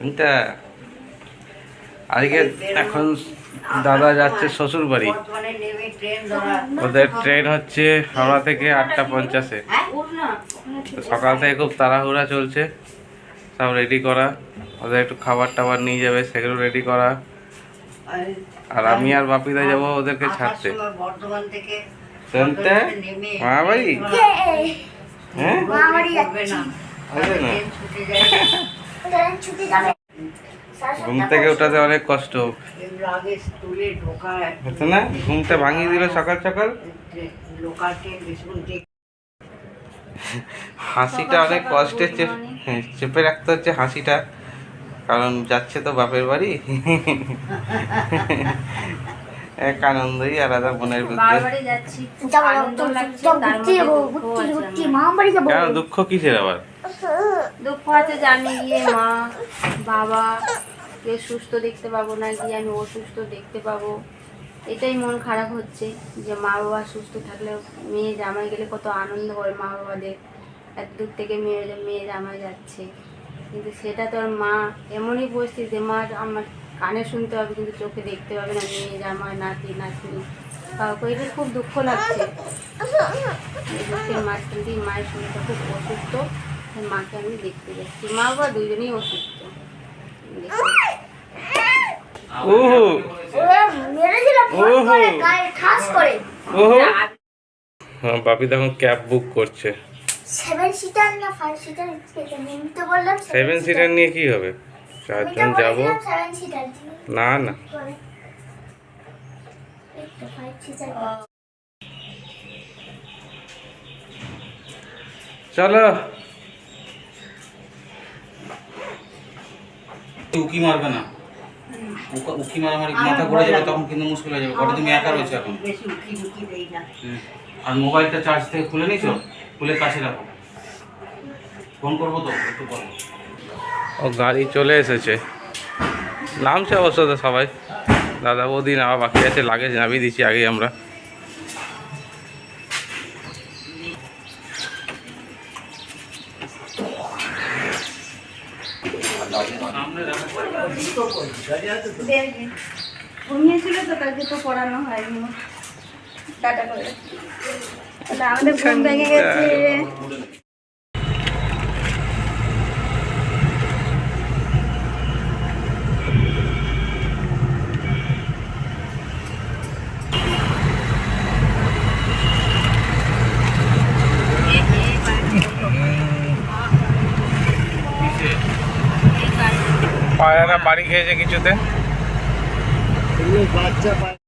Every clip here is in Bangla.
এটা আজকে এখন দাদা যাচ্ছে শ্বশুর বাড়ি। ওদের ট্রেন হচ্ছে হাওড়া থেকে আটটা পঞ্চাশে। সকাল থেকে খুব তাড়াহুড়া চলছে। সব রেডি করা। ওদের একটু খাবার টাবার নিয়ে যাবে সেগুলো রেডি করা। আর আমি আর বাপিদা যাব ওদেরকে ছাড়তে। শুনতে? বাড়ি হ্যাঁ? না। ঘুম থেকে ওঠাতে অনেক কষ্ট হতো না ঘুমটা ভাঙিয়ে দিল সকাল সকাল হাসিটা অনেক কষ্টে চেপ- হ্যাঁ, চেপে রাখতে হচ্ছে হাসিটা কারণ যাচ্ছে তো বাপের বাড়ি এক আনন্দই আলাদা মনের মধ্যে দুঃখ কিসের আবার দুঃখ আছে যে আমি গিয়ে, মা, বাবা, কে সুস্থ দেখতে পাবো না গিয়ে আমি অসুস্থ দেখতে পাবো। এটাই মন খারাপ হচ্ছে যে মা বাবা সুস্থ থাকলে মেয়ে জামাই গেলে কত আনন্দ হয় মা বাবাদের। এত দূর থেকে মেয়ে মেয়ে জামাই যাচ্ছে। কিন্তু সেটা তো আর মা, এমনই পরিস্থিতি যে মা আমার কানে শুনতে হবে কিন্তু চোখে দেখতে পাবে না মেয়ে জামাই, নাতি, নাতনি। কাউকে এটা খুব দুঃখ লাগছে। দুঃখের মাঝখান দিয়ে মায়ের শরীরটা খুব অসুস্থ। তাই মাকে আমি দেখতে যাচ্ছি। মা বাবা দুজনেই অসুস্থ। হ্যাঁ বাপি তখন ক্যাব বুক করছে। সেভেন সিটার না ফাইভ সিটার তো বললাম সেভেন সিটার নিয়ে কি হবে? চারজন যাব? না না। চলো। উকি মারবে না। উকা- উকি মারামারি মাথা ঘুরে যাবে তখন কিন্তু মুশকিল হয়ে যাবে। ঘরে তুমি একা রয়েছে এখন। বেশি উকি ঝুঁকি দেই না। আর মোবাইলটা চার্জ থেকে খুলে নিছো খুলে কাছে রাখো। ফোন করব তো একটু পরে। ও গাড়ি চলে এসেছে। নামছে অবশ্য তো সবাই। দাদা বৌদি নামা বাকি আছে লাগেজ নামিয়ে দিচ্ছি আগে আমরা। ঘুমিয়েছিল তো কালকে তো পড়ানো হয়নি টাটা করে আমাদের ঘুম ভেঙে গেছে। পায়রা বাড়ি খেয়েছে কিছুতে। তো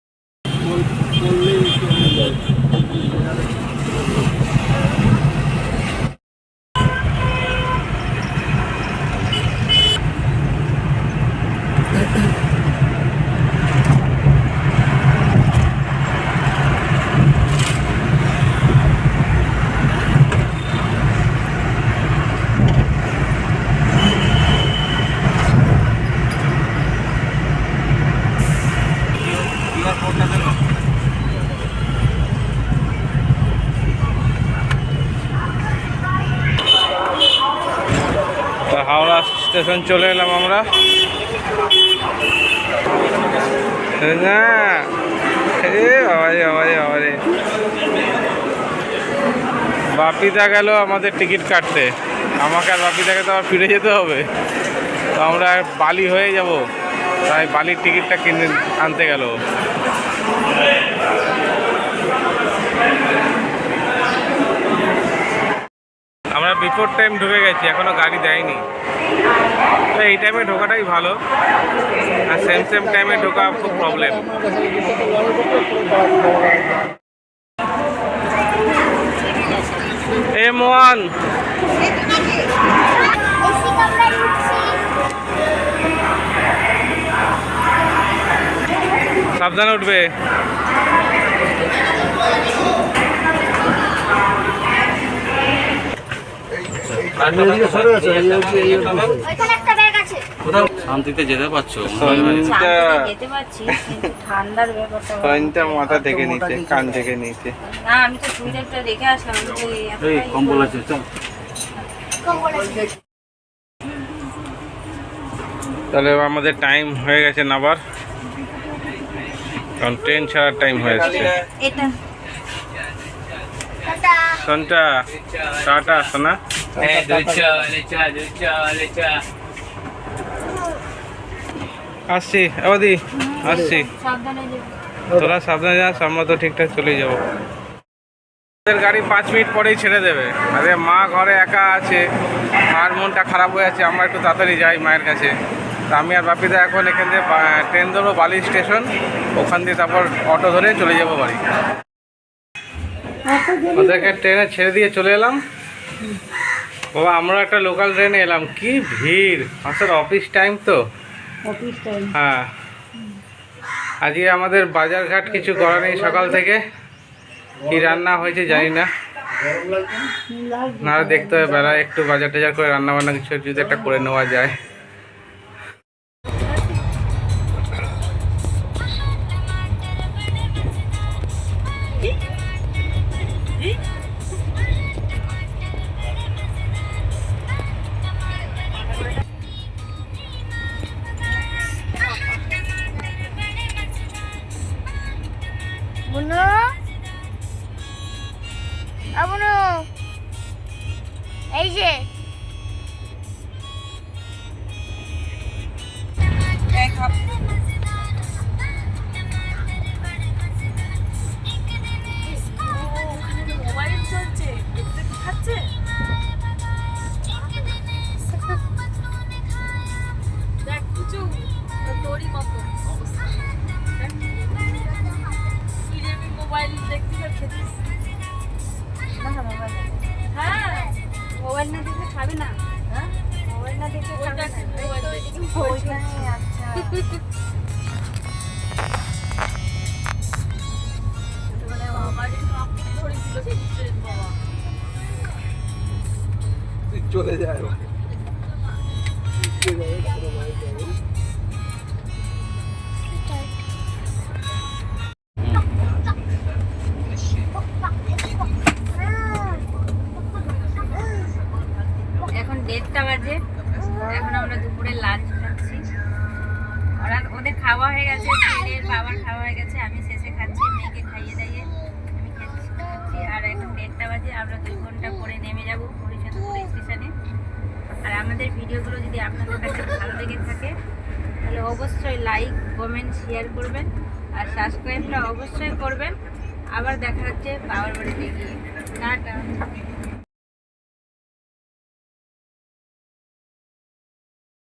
স্টেশন চলে এলাম আমরা। বাপিদা গেল আমাদের টিকিট কাটতে। আমাকে আর বাপিদাকে তো আবার ফিরে যেতে হবে। তো আমরা বালি হয়ে যাব। তাই বালির টিকিটটা কিনে আনতে গেল। আমরা বিফোর টাইম ঢুকে গেছি, এখনও গাড়ি দেয়নি তো এই টাইমে ঢোকাটাই ভালো। আর সেম সেম টাইমে ঢোকা খুব প্রবলেম এ মোহন। এসি কামরায় ঢুকছি সাবধানে উঠবে। শান্তিতে যেতে পারছ? ঠান্ডার ব্যাপারটা মাথা থেকে নিচে কান থেকে নিচে। না আমি তো সুইটারটা রেখে আসলাম এই এই কম্বল আছে চল। তাহলে আমাদের টাইম হয়ে গেছে নাবার কারণ ট্রেন ছাড়ার টাইম হয়ে যাচ্ছে এটা। টাটা সন্টা টাটা সোনা আসছি আবাদি আসছি সাবধানে যেও। তোরা সাবধানে যাস আমরা তো ঠিকঠাক চলে যাব। ওদের গাড়ি পাঁচ মিনিট পরেই ছেড়ে দেবে। আরে মা ঘরে একা আছে মার মনটা খারাপ হয়ে আছে আমরা একটু তাড়াতাড়ি যাই মায়ের কাছে। তা আমি আর বাপিদা এখন এখান থেকে ট্রেন ধরবো বালি স্টেশন ওখান দিয়ে তারপর অটো ধরে চলে যাব বাড়ি। ওদেরকে ট্রেনে ছেড়ে দিয়ে চলে এলাম। বাবা আমরা একটা লোকাল ট্রেনে এলাম। কি ভিড়? আসলে অফিস টাইম তো। অফিস টাইম হ্যাঁ। আজকে আমাদের বাজারঘাট কিছু করা নেই সকাল থেকে। কি রান্না হয়েছে জানি না। না দেখতে হবে বেলা একটু বাজার টাজার করে রান্না বান্না কিছু যদি একটা করে নেওয়া যায়। কিছু তোরই মতো অবস্থা। মোবাইল দেখতে খেতিস হ্যাঁ মোবাইল না দেখলে খাবে না। হ্যাঁ? মোবাইল না দেখলে খাবে না। মোবাইল দেখছি। ছোটবেলায় খাওয়া হয়ে গেছে, ছেলের বাবার খাওয়া হয়ে গেছে, আমি শেষে খাচ্ছি, মেয়েকে খাইয়ে দাইয়ে আমি খাচ্ছি আর এখন দেড়টা বাজে, আমরা দুই ঘণ্টা পরে নেমে যাব হরিচন্দ্রপুর স্টেশনে। আর আমাদের ভিডিওগুলো যদি আপনাদের কাছে ভালো লেগে থাকে, তাহলে অবশ্যই লাইক, কমেন্ট, শেয়ার করবেন, আর সাবস্ক্রাইবটা অবশ্যই করবেন। আবার দেখা হচ্ছে বাবার বাড়িতে গিয়ে। টাটা।